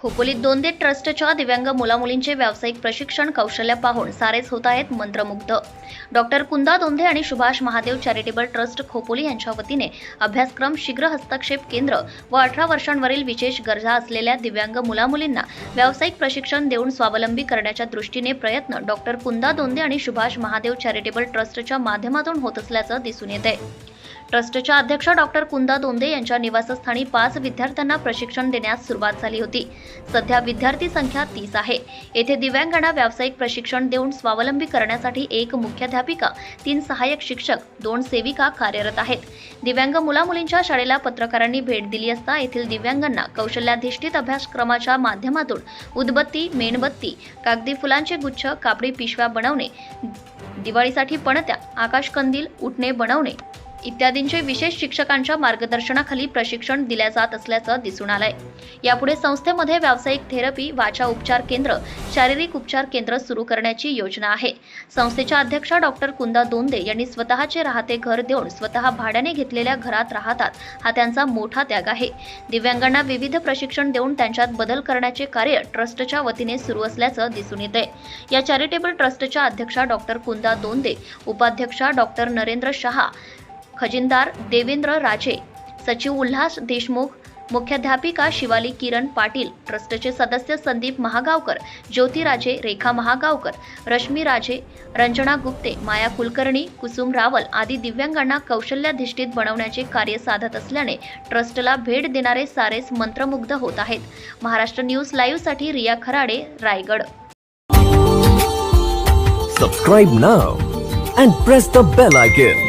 खोपोलीत दोंदे ट्रस्टच्या दिव्यांग मुलामुलींचे व्यावसायिक प्रशिक्षण कौशल्य पाहून सारेच होत आहेत मंत्रमुग्ध. डॉक्टर कुंदा दोंधे आणि सुभाष महादेव चॅरिटेबल ट्रस्ट खोपोली यांच्या वतीने अभ्यासक्रम शीघ्र हस्तक्षेप केंद्र व अठरा वर्षांवरील विशेष गरजा असलेल्या दिव्यांग मुलामुलींना व्यावसायिक प्रशिक्षण देऊन स्वावलंबी करण्याच्या दृष्टीने प्रयत्न डॉक्टर कुंदा दोंदे आणि सुभाष महादेव चॅरिटेबल ट्रस्टच्या माध्यमातून होत असल्याचं दिसून येत आहे ट्रस्टच्या अध्यक्ष डॉक्टर कुंदा दोंदे यांच्या निवासस्थानी पाच विद्यार्थ्यांना प्रशिक्षण देण्यास सुरुवात झाली होती. सध्या विद्यार्थी संख्या तीस आहे. येथे दिव्यांगांना व्यावसायिक प्रशिक्षण देऊन स्वावलंबी करण्यासाठी एक मुख्याध्यापिका तीन सहाय्यक शिक्षक दोन सेविका कार्यरत आहेत. दिव्यांग मुलामुलींच्या शाळेला पत्रकारांनी भेट दिली असता येथील दिव्यांगांना कौशल्याधिष्ठित अभ्यासक्रमाच्या माध्यमातून उदबत्ती मेणबत्ती कागदी फुलांचे गुच्छ कापडी पिशव्या बनवणे दिवाळीसाठी पणत्या आकाशकंदील उठणे बनवणे इत्यादींचे विशेष शिक्षकांच्या मार्गदर्शनाखाली प्रशिक्षण दिल्या जात असल्याचं दिसून आलंय. यापुढे संस्थेमध्ये व्यावसायिक थेरपी वाचा उपचार केंद्र शारीरिक उपचार केंद्र सुरू करण्याची योजना आहे. संस्थेच्या अध्यक्षा डॉक्टर कुंदा दोंदे यांनी स्वतःचे राहते घर देऊन स्वतः भाड्याने घेतलेल्या घरात राहतात हा त्यांचा मोठा त्याग आहे. दिव्यांगांना विविध प्रशिक्षण देऊन त्यांच्यात बदल करण्याचे कार्य ट्रस्टच्या वतीने सुरू असल्याचं दिसून येते आहे या चॅरिटेबल ट्रस्टच्या अध्यक्षा डॉक्टर कुंदा दोंदे उपाध्यक्षा डॉक्टर नरेंद्र शहा खजिनदार देवेंद्र राजे सचिव उल्हास देशमुख मुख्याध्यापिका शिवाली किरण पाटील ट्रस्टचे सदस्य संदीप महागावकर ज्योती राजे रेखा महागावकर रश्मी राजे रंजना गुप्ते माया कुलकर्णी कुसुम रावल आदी दिव्यांगांना कौशल्याधिष्ठित बनवण्याचे कार्य साधत असल्याने ट्रस्टला भेट देणारे सारेच मंत्रमुग्ध होत आहेत. Maharashtra news लाईव्हसाठी Riya Kharade Raigad. Subscribe now and press the bell icon